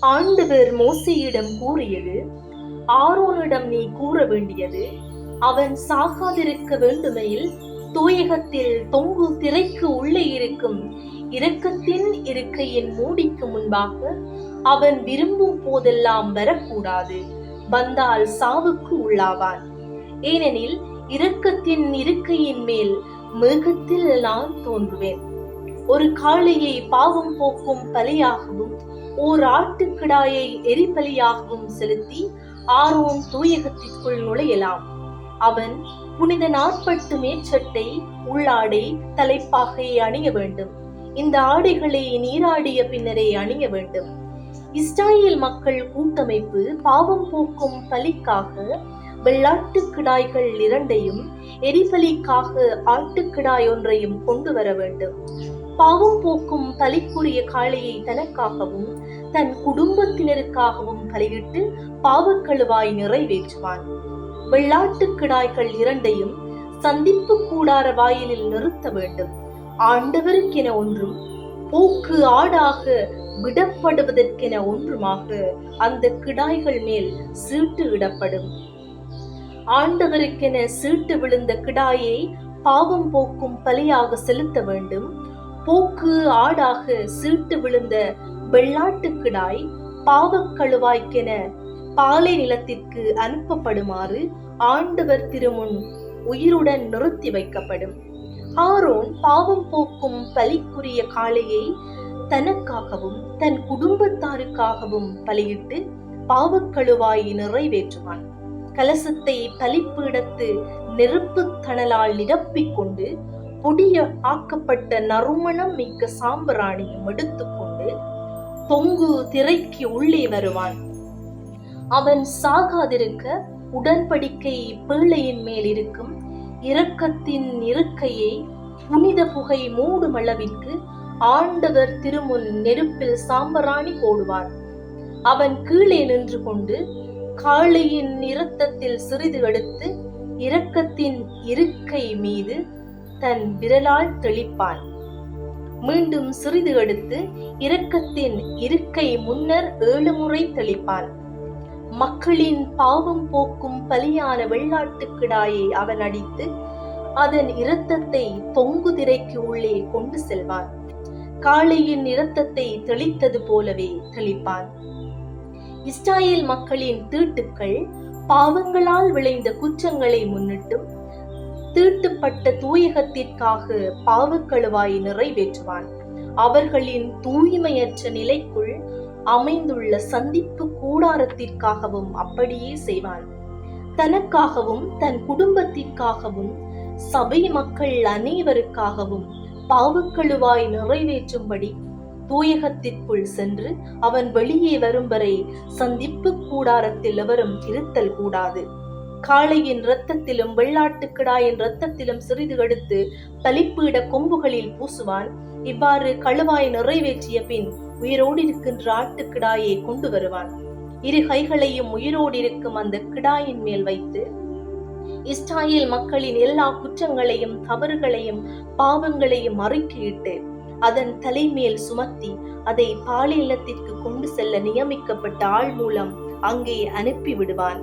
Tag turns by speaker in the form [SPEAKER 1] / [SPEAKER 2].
[SPEAKER 1] ஆண்டவர் மோசையிடம் கூறியது ஆரோனிடம் நீ கூற வேண்டியது அவன் சாகாதிருக்க வேண்டுமையில் தூயகத்தில் தொங்கு திரைக்கு உள்ளே இருக்கும் இரக்கத்தின் இருக்கையின் மூடிக்கு முன்பாக அவன் விரும்பும் போதெல்லாம் வரக்கூடாது வந்தால் சாவுக்கு உள்ளாவான். ஏனெனில் இரக்கத்தின் இருக்கையின் மேல் மேகத்தில் நான் தோன்றுவேன். ஒரு காளையை பாவம் போக்கும் பலியாகவும் ஓர் ஆட்டுக்கிடாயை எரிபலியாகவும் செலுத்தி ஆர்வம் தூயகத்திற்குள் நுழையலாம். அவன் புனித நாற்பட்டு மேற்சட்டை உள்ளாடை தலைப்பாகையை அணிய வேண்டும். இந்த ஆடைகளை நீராடிய பின்னரே அணிய வேண்டும். இஸ்ராயேல் மக்கள் கூட்டமைப்பு பாவம் போக்கும் பலிக்காக வெள்ளாட்டுக்கிடாய்கள் இரண்டையும் எரிபலிக்காக ஆட்டுக்கிடாய் ஒன்றையும் கொண்டு வர வேண்டும். பாவம் போக்கும் தலைக்குரிய காளையை தனக்காகவும் தன் குடும்பத்தினருக்காகவும் பலியிட்டு பாவக்கழுவாய் நிறைவேற்றுவான். வெள்ளாட்டு கிடாய்கள் இரண்டையும் சந்திப்பு கூடார வாயிலில் நிறுத்த வேண்டும். ஆண்டவருக்கென ஒன்றும் போக்கு ஆடாக விடப்படுவதற்கென ஒன்றுமாக அந்த கிடாய்கள் மேல் சீட்டு இடப்படும். ஆண்டவருக்கென சீட்டு விழுந்த கிடாயை பாவம் போக்கும் பலியாக செலுத்த வேண்டும். போக்கு ஆடாக சீட்டு விழுந்த வெள்ளாட்டுக்கிடாய் பாவக்கழுவாய்க்கென பாலை நிலத்திற்கு அனுப்பப்படுமாறு ஆண்டவர் திருமுன் உயிருடன் நிறுத்தி வைக்கப்படும். ஆரோன் பாவம் போக்கும் பலிக்குரிய காளையை தனக்காகவும் தன் குடும்பத்தாருக்காகவும் பலியிட்டு பாவக்கழுவாய் நிறைவேற்றுவான். கலசத்தை பலிப்பீடத்து நெருப்பு தணலால் நிரப்பிக் கொண்டு பொடிய ஆக்கப்பட்ட நறுமணம் மிக்க சாம்பிராணியும் எடுத்துக்கொண்டு தொங்கு திரைக்கு உள்ளே வருவான். அவன் சாகாதிருக்க உடன்படிக்கை பேழையின் மேல் இருக்கும் இரக்கத்தின் இருக்கையை புனித புகை மூடும் அளவிற்கு ஆண்டவர் திருமுன் நெருப்பில் சாம்பராணி போடுவார். அவன் கீழே நின்று கொண்டு காளையின் இரத்தத்தில் சிறிது எடுத்து இரக்கத்தின் இருக்கை மீது தன் விரலால் தெளிப்பான். மீண்டும் சிறிது எடுத்து இரக்கத்தின் இருக்கை முன்னர் ஏழு முறை தெளிப்பான். மக்களின் பாவம் போக்கும் பலியான வெள்ளாட்டுக் கிடாயை அவன் அடித்து அதன் இரத்தத்தை தொங்கு திரைக்கு உள்ளே கொண்டு செல்வான். காளையின் இரத்தத்தை தெளித்தது போலவே தெளிப்பான். இஸ்ராயேல் மக்களின் தீட்டுக்கள் பாவங்களால் விளைந்த குற்றங்களை முன்னிட்டும் தீட்டுப்பட்ட தூயகத்திற்காக பாவக்கழுவாய் நிறைவேற்றுவான். அவர்களின் தூய்மையற்ற நிலைக்குள் அமைந்துள்ள சந்திப்பு கூடாரத்திற்காகவும் அப்படியே செய்வான். தனக்காகவும் தன் குடும்பத்திற்காகவும் சபை மக்கள் அனைவருக்காகவும் பாவக்கழுவாய் நிறைவேற்றும்படி தூயகத்திற்குள் சென்று அவன் வெளியே வரும் வரை சந்திப்பு கூடாரத்தில் எவரும் இருத்தல் கூடாது. காளையின் இரத்தத்திலும் வெள்ளாட்டுக்கிடாயின் இரத்தத்திலும் சிறிது எடுத்து தலிப்பீட கொம்புகளில் பூசுவான். இவ்வாறு கழுவாய் நிறைவேற்றிய பின் உயிரோடு இருக்கின்ற ஆட்டுக்கிடாயை கொண்டு வருவான். இரு கைகளையும் உயிரோடு இருக்கும் அந்த கிடாயின் மேல் வைத்து இஸ்ராயேல் மக்களின் எல்லா குற்றங்களையும் தவறுகளையும் பாவங்களையும் அறிக்கையிட்டு அதன் தலைமேல் சுமத்தி அதை பாலியலத்திற்கு கொண்டு செல்ல நியமிக்கப்பட்ட ஆள் மூலம் அங்கே அனுப்பி விடுவான்